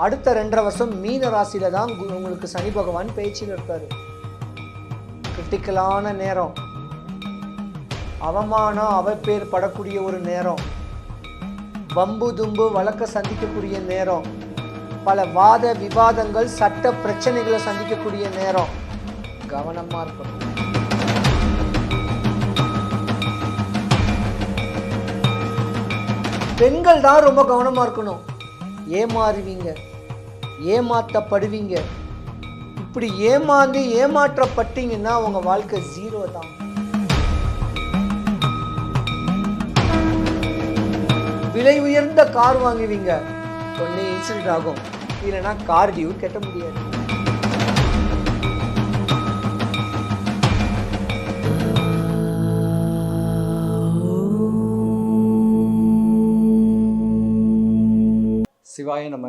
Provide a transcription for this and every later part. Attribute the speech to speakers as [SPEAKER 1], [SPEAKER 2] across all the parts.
[SPEAKER 1] அடுத்த ரெண்டரை வருஷம் மீன ராசியில தான் கு- உங்களுக்கு சனி பகவான் பேச்சில் இருப்பார் கிரிட்டிக்கலான நேரம். அவமானம் அவப்பேர் படக்கூடிய ஒரு நேரம். வம்பு தும்பு வழக்க சந்திக்கக்கூடிய நேரம். பல வாத விவாதங்கள் சட்ட பிரச்சனைகளை சந்திக்கக்கூடிய நேரம். கவனமாக இருக்கணும். பெண்கள் தான் ரொம்ப கவனமாக இருக்கணும். ஏமாறுவீங்க. ஏமாத்தப்படுவீங்க. இப்படி ஏமாந்து ஏமாற்றப்பட்டீங்கன்னா உங்க வாழ்க்கை ஜீரோ தான். விலை உயர்ந்த கார் வாங்குவீங்க. ஒண்ணு இன்சிடென்ட் ஆகும். இல்லைன்னா கார் டியூ கட்ட முடியாது. சிவாய நம்ம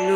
[SPEAKER 1] ராசிக்கு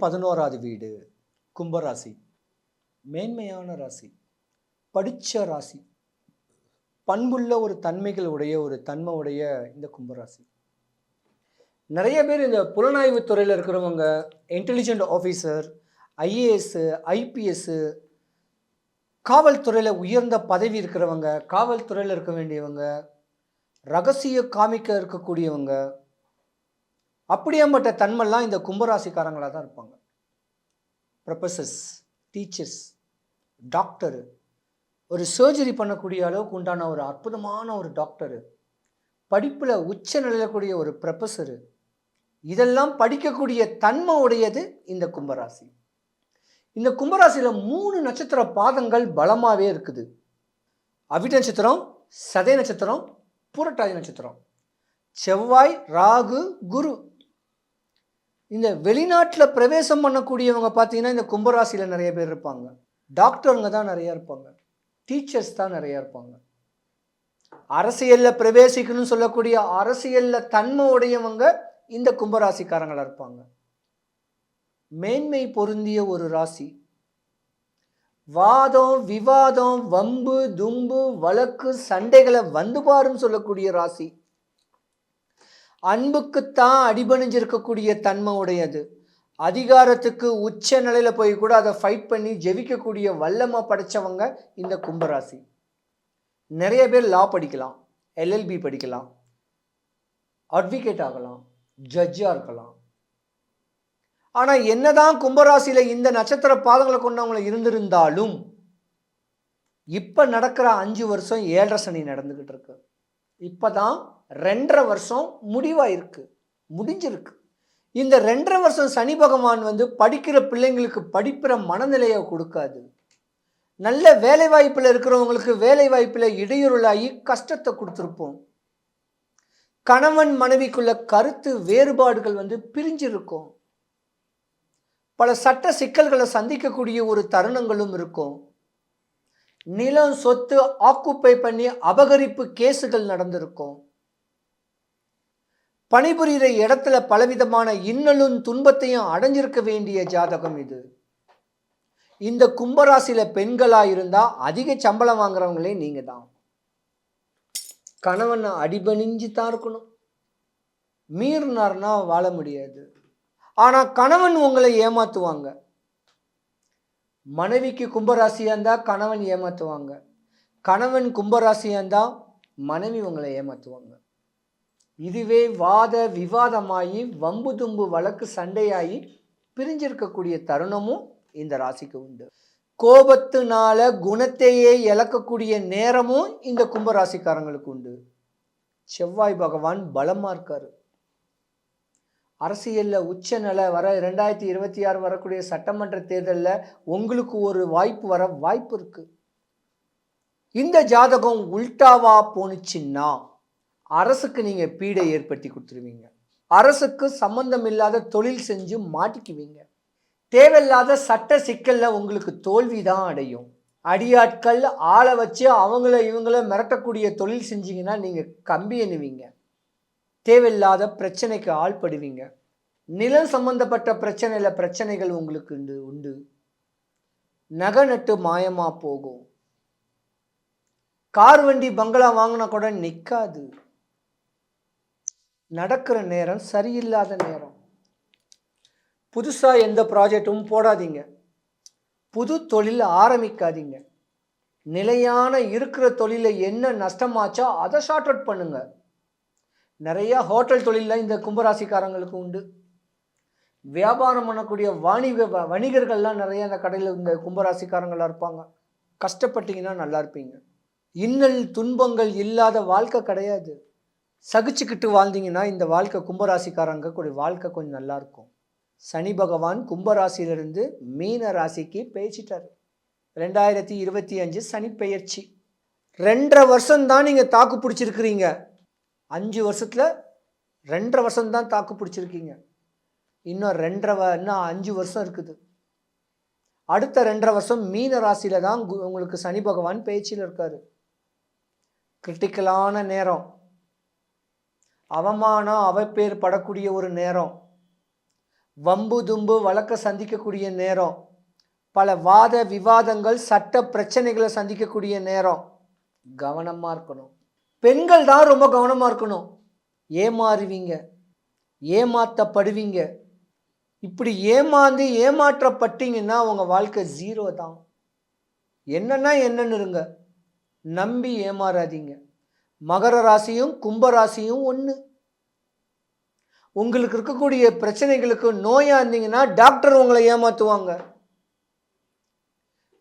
[SPEAKER 1] பதினோராது வீடு கும்பராசி. மேன்மையான ராசி. படித்த ராசி. பண்புள்ள ஒரு தன்மைகள் உடைய ஒரு தன்மை உடைய இந்த கும்பராசி. நிறைய பேர் இந்த புலனாய்வு துறையில் இருக்கிறவங்க இன்டெலிஜென்ட் ஆஃபீஸர் ஐஏஎஸ்ஸு ஐபிஎஸ்ஸு காவல்துறையில் உயர்ந்த பதவி இருக்கிறவங்க காவல்துறையில் இருக்க வேண்டியவங்க ரகசிய காமிக்க இருக்கக்கூடியவங்க அப்படியாப்பட்ட தன்மைலாம் இந்த கும்பராசிக்காரங்களாக தான் இருப்பாங்க. ப்ரொஃபஸர்ஸ் டீச்சர்ஸ் டாக்டரு ஒரு சர்ஜரி பண்ணக்கூடிய அளவுக்கு உண்டான ஒரு அற்புதமான ஒரு டாக்டரு படிப்பில் உச்ச நிலையக்கூடிய ஒரு ப்ரொஃபஸரு இதெல்லாம் படிக்கக்கூடிய தன்மை உடையது இந்த கும்பராசி. இந்த கும்பராசியில் மூணு நட்சத்திர பாதங்கள் பலமாகவே இருக்குது. அவிட்ட நட்சத்திரம் சதய நட்சத்திரம் பூரட்டாதி நட்சத்திரம். செவ்வாய் ராகு குரு. இந்த வெளிநாட்டில் பிரவேசம் பண்ணக்கூடியவங்க பார்த்தீங்கன்னா இந்த கும்பராசியில் நிறைய பேர் இருப்பாங்க. டாக்டருங்க தான் நிறையா இருப்பாங்க. டீச்சர்ஸ் தான் நிறையா இருப்பாங்க. அரசியலில் பிரவேசிக்கணும்னு சொல்லக்கூடிய அரசியலில் தன்மை உடையவங்க இந்த கும்பராசிக்காரங்களாக இருப்பாங்க. மேன்மை பொருந்திய ஒரு ராசி. வாதம் விவாதம் வம்பு தும்பு வழக்கு சண்டைகளை வந்து பாருன்னு சொல்லக்கூடிய ராசி. அன்புக்குத்தான் அடிபணிஞ்சிருக்கக்கூடிய தன்மை உடையது அதிகாரத்துக்கு உச்ச நிலையில் போய் கூட அதை ஃபைட் பண்ணி ஜெபிக்கக்கூடிய வல்லமாக படைச்சவங்க இந்த கும்பராசி. நிறைய பேர் லா படிக்கலாம் எல்எல்பி படிக்கலாம் அட்வொகேட் ஆகலாம் ஜட்ஜாக இருக்கலாம். ஆனால் என்னதான் கும்பராசியில் இந்த நட்சத்திர பாதங்களை கொண்டவங்களை இருந்திருந்தாலும் இப்போ நடக்கிற அஞ்சு வருஷம் ஏழரை சனி நடந்துக்கிட்டு இருக்கு. இப்போ தான் ரெண்டரை வருஷம் முடிவாயிருக்கு. முடிஞ்சிருக்கு. இந்த ரெண்டரை வருஷம் சனி பகவான் வந்து படிக்கிற பிள்ளைங்களுக்கு படிப்பிற மனநிலையை கொடுக்காது. நல்ல வேலை வாய்ப்பில் இருக்கிறவங்களுக்கு வேலை வாய்ப்பில் இடையூறுலாகி கஷ்டத்தை கொடுத்துருப்போம். கணவன் மனைவிக்குள்ள கருத்து வேறுபாடுகள் வந்து பிரிஞ்சிருக்கும். பல சட்ட சிக்கல்களை சந்திக்கக்கூடிய ஒரு தருணங்களும் இருக்கும். நிலம் சொத்து ஆக்குப்பை பண்ணி அபகரிப்பு கேஸுகள் நடந்திருக்கும். பணிபுரிகிற இடத்துல பலவிதமான இன்னலும் துன்பத்தையும் அடைஞ்சிருக்க வேண்டிய ஜாதகம் இது. இந்த கும்பராசியில பெண்களா இருந்தா அதிக சம்பளம் வாங்குறவங்களே நீங்க தான். கணவனை அடிபணிஞ்சு தான் இருக்கணும். மீறினார்னா வாழ முடியாது. ஆனால் கணவன் உங்களை ஏமாற்றுவாங்க மனைவிக்கு கும்பராசியாக இருந்தால் கணவன் ஏமாற்றுவாங்க கணவன் கும்பராசியாக இருந்தால் மனைவி உங்களை ஏமாற்றுவாங்க இதுவே வாத விவாதமாகி வம்பு தும்பு வழக்கு சண்டையாகி பிரிஞ்சிருக்கக்கூடிய தருணமும் இந்த ராசிக்கு உண்டு. கோபத்தினால குணத்தையே இழக்கக்கூடிய நேரமும் இந்த கும்பராசிக்காரங்களுக்கு உண்டு. செவ்வாய் பகவான் பலமாக இருக்காரு. அரசியலில் உச்ச நிலை வர ரெண்டாயிரத்தி இருபத்தி ஆறு வரக்கூடிய சட்டமன்ற தேர்தலில் உங்களுக்கு ஒரு வாய்ப்பு வர வாய்ப்பு இருக்குது இந்த ஜாதகம் உல்டாவா போணுச்சுன்னா அரசுக்கு நீங்கள் பீடை ஏற்படுத்தி கொடுத்துருவீங்க. அரசுக்கு சம்பந்தம் இல்லாத தொழில் செஞ்சு மாட்டிக்குவீங்க. தேவையில்லாத சட்ட சிக்கலில் உங்களுக்கு தோல்வி தான் அடையும். அடியாட்கள் ஆளை வச்சு அவங்கள இவங்கள மிரட்டக்கூடிய தொழில் செஞ்சீங்கன்னா நீங்கள் கம்பி எண்ணுவீங்க. தேவையில்லாத பிரச்சனைக்கு ஆள்படுவீங்க. நிலம் சம்பந்தப்பட்ட பிரச்சனையில் பிரச்சனைகள் உங்களுக்கு உண்டு உண்டு. நகை நட்டு மாயமாக போகும். கார் வண்டி பங்களா வாங்கினா கூட நிற்காது நடக்கிற நேரம் சரியில்லாத நேரம். புதுசாக எந்த ப்ராஜெக்டும் போடாதீங்க. புது தொழில் ஆரம்பிக்காதீங்க. நிலையான இருக்கிற தொழிலை என்ன நஷ்டமாச்சோ அதை ஷார்ட் அவுட் பண்ணுங்கள் நிறைய ஹோட்டல் தொழிலில் இந்த கும்பராசிக்காரங்களுக்கு உண்டு. வியாபாரம் பண்ணக்கூடிய வாணிக வணிகர்கள்லாம் நிறைய இந்த கடையில் இந்த கும்பராசிக்காரங்களாக இருப்பாங்க. கஷ்டப்பட்டீங்கன்னா நல்லா இருப்பீங்க. இன்னல் துன்பங்கள் இல்லாத வாழ்க்கை கிடையாது. சகிச்சுக்கிட்டு வாழ்ந்தீங்கன்னா இந்த வாழ்க்கை கும்பராசிக்காரங்க கூடிய வாழ்க்கை கொஞ்சம் நல்லாயிருக்கும் சனி பகவான் கும்பராசியிலிருந்து மீன ராசிக்கு பேசிட்டார். ரெண்டாயிரத்தி இருபத்தி அஞ்சு சனி பெயர்ச்சி ரெண்டரை வருஷம்தான் நீங்கள் தாக்கு பிடிச்சிருக்கிறீங்க. அஞ்சு வருஷத்தில் ரெண்டரை வருஷம் தான் தாக்கு பிடிச்சிருக்கீங்க. இன்னும் ரெண்டரை வ- இன்னும் அஞ்சு வருஷம் இருக்குது. அடுத்த ரெண்டரை வருஷம் மீன ராசியில தான் உங்களுக்கு சனி பகவான் பேச்சில் இருக்கார். கிரிட்டிக்கலான நேரம். அவமானம் அவப்பேர் படக்கூடிய ஒரு நேரம். வம்பு தும்பு வழக்க சந்திக்கக்கூடிய நேரம். பல வாத விவாதங்கள் சட்ட பிரச்சனைகளை சந்திக்கக்கூடிய நேரம். கவனமாக இருக்கணும். பெண்கள் தான் ரொம்ப கவனமாக இருக்கணும். ஏமாறுவீங்க. ஏமாற்றப்படுவீங்க இப்படி ஏமாந்து ஏமாற்றப்பட்டீங்கன்னா உங்கள் வாழ்க்கை ஜீரோ தான். என்னன்னா என்னன்னு இருங்க. நம்பி ஏமாறாதீங்க. மகர ராசியும் கும்ப ராசியும் ஒன்று உங்களுக்கு இருக்கக்கூடிய பிரச்சனைகளுக்கு நோயாக இருந்தீங்கன்னா டாக்டர் உங்களை ஏமாற்றுவாங்க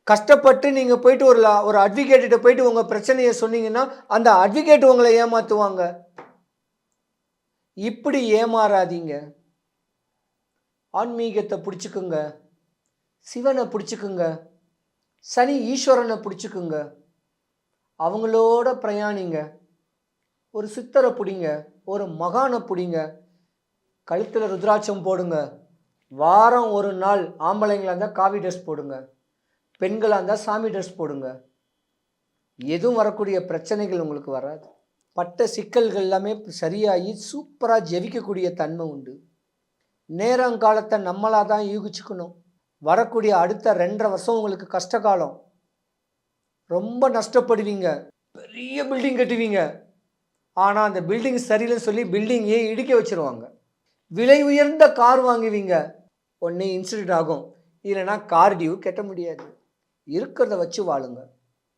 [SPEAKER 1] கஷ்டப்பட்டு நீங்கள் போயிட்டு ஒரு ஒரு அட்வொகேட்டிட்ட போயிட்டு உங்கள் பிரச்சனையை சொன்னீங்கன்னா அந்த அட்வொகேட் உங்களை ஏமாற்றுவாங்க இப்படி ஏமாறாதீங்க. ஆன்மீகத்தை பிடிச்சிக்குங்க. சிவனை பிடிச்சிக்குங்க. சனி ஈஸ்வரனை பிடிச்சிக்குங்க. அவங்களோட பிரயாணிங்க. ஒரு சித்தரை பிடிங்க. ஒரு மகானை பிடிங்க. கழுத்தில் ருத்ராட்சம் போடுங்க. வாரம் ஒரு நாள் ஆம்பளைங்களாக இருந்தால் காவி ட்ரெஸ் போடுங்க. பெண்களாக இருந்தால் சாமி ட்ரெஸ் போடுங்க. எதுவும் வரக்கூடிய பிரச்சனைகள் உங்களுக்கு வராது. பட்ட சிக்கல்கள் எல்லாமே சரியாகி சூப்பராக ஜெபிக்கக்கூடிய தன்மை உண்டு. நேரங்காலத்தை நம்மளாக தான் யூகிச்சுக்கணும். வரக்கூடிய அடுத்த ரெண்டரை வருஷம் உங்களுக்கு கஷ்டகாலம் ரொம்ப நஷ்டப்படுவீங்க. பெரிய பில்டிங் கட்டுவீங்க. ஆனால் அந்த பில்டிங் சரியில்லைன்னு சொல்லி பில்டிங்கே இடிக்க வச்சிருவாங்க. விலை உயர்ந்த கார் வாங்குவீங்க. ஒன்றே இன்சிடென்ட் ஆகும். இல்லைன்னா கார் டியூ கட்ட முடியாது. இருக்கிறத வச்சு வாழுங்க.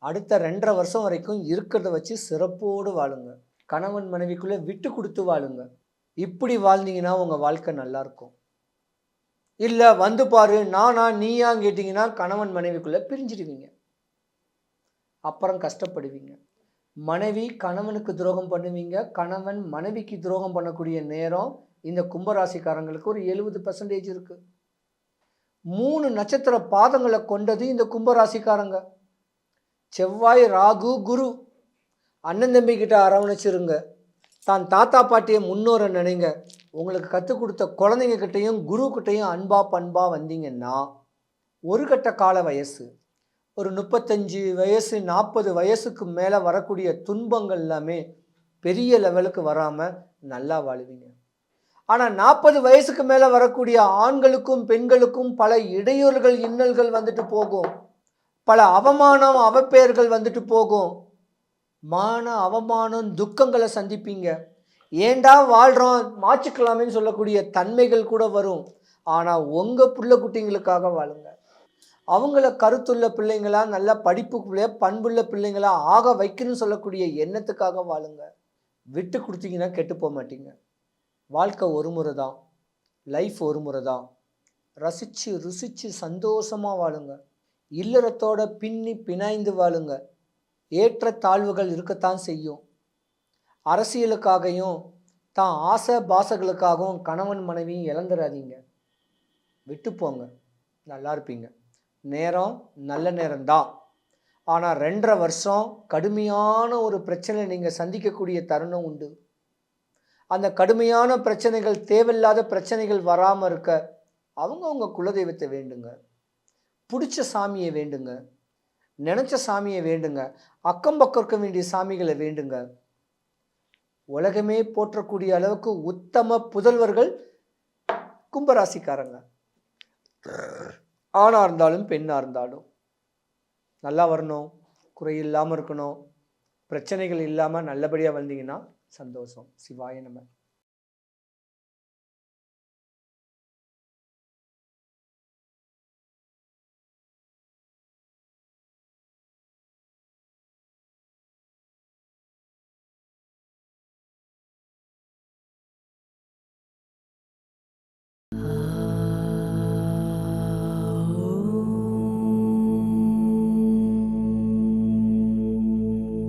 [SPEAKER 1] அடுத்த ரெண்டரை வருஷம் வரைக்கும் இருக்கிறத வச்சு சிறப்போடு வாழுங்க. கணவன் மனைவிக்குள்ளே விட்டு கொடுத்து வாழுங்க. இப்படி வாழ்ந்தீங்கன்னா உங்கள் வாழ்க்கை நல்லாயிருக்கும் இல்லை வந்து பாரு நானா நீயான்னு கேட்டிங்கன்னா கணவன் மனைவிக்குள்ளே பிரிஞ்சிடுவீங்க. அப்புறம் கஷ்டப்படுவீங்க. மனைவி கணவனுக்கு துரோகம் பண்ணுவீங்க. கணவன் மனைவிக்கு துரோகம் பண்ணக்கூடிய நேரம் இந்த கும்பராசிக்காரங்களுக்கு ஒரு எழுபது பர்சன்டேஜ் இருக்குது மூணு நட்சத்திர பாதங்களை கொண்டது இந்த கும்பராசிக்காரங்க. செவ்வாய் ராகு குரு. அண்ணன் தம்பிக்கிட்ட அரவணைச்சிருங்க. தான் தாத்தா பாட்டியை முன்னோரை நினைங்க. உங்களுக்கு கற்றுக் கொடுத்த குழந்தைங்க கிட்டேயும் குரு கிட்டேயும் அன்பா பண்பா வந்தீங்கன்னா ஒரு கட்ட கால வயசு ஒரு முப்பத்தஞ்சு வயசு நாற்பது வயசுக்கு மேலே வரக்கூடிய துன்பங்கள் எல்லாமே பெரிய லெவலுக்கு வராமல் நல்லா வாழுவீங்க. ஆனால் நாற்பது வயசுக்கு மேலே வரக்கூடிய ஆண்களுக்கும் பெண்களுக்கும் பல இடையூறுகள் இன்னல்கள் வந்துட்டு போகும். பல அவமானம் அவப்பெயர்கள் வந்துட்டு போகும். மான அவமானம் துக்கங்களை சந்திப்பீங்க. ஏண்டா வாழ்கிறோம் மாற்றிக்கலாமேன்னு சொல்லக்கூடிய தன்மைகள் கூட வரும். ஆனால் உங்கள் புள்ள குட்டிங்களுக்காக வாழுங்க. அவங்கள கருத்துள்ள பிள்ளைங்களா நல்ல படிப்புக்குள்ளே பண்புள்ள பிள்ளைங்களா ஆக வைக்கணும்னு சொல்லக்கூடிய எண்ணத்துக்காக வாழுங்க. விட்டு கொடுத்தீங்கன்னா கெட்டு போக மாட்டீங்க வாழ்க்கை ஒரு முறை தான் லைஃப் ஒரு முறை தான் ரசித்து ருசித்து சந்தோஷமாக வாழுங்க. இல்லறத்தோட பின்னி பிணைந்து வாழுங்க. ஏற்ற தாழ்வுகள் இருக்கத்தான் செய்யும். அரசியலுக்காகவும் தான் ஆசை பாசங்களுக்காகவும் கணவன் மனைவியும் இழந்துடாதீங்க விட்டு போங்க. நல்லா இருப்பீங்க. நேரம் நல்ல நேரம்தான். ஆனால் ரெண்டரை வருஷம் கடுமையான ஒரு பிரச்சனை நீங்கள் சந்திக்கக்கூடிய தருணம் உண்டு. அந்த கடுமையான பிரச்சனைகள் தேவையில்லாத பிரச்சனைகள் வராமல் இருக்க அவங்கவுங்க குலதெய்வத்தை வேண்டுங்க. பிடிச்ச சாமியை வேண்டுங்க. நினச்ச சாமியை வேண்டுங்க. அக்கம் பக்கம் இருக்க வேண்டிய சாமிகளை வேண்டுங்க. உலகமே போற்றக்கூடிய அளவுக்கு உத்தம புதல்வர்கள் கும்பராசிக்காரங்க. ஆணாக இருந்தாலும் பெண்ணாக இருந்தாலும் நல்லா வரணும். குறை இல்லாமல் இருக்கணும். பிரச்சனைகள் இல்லாமல் நல்லபடியாக வந்தீங்கன்னா சந்தோஷம். சிவாய நம்ம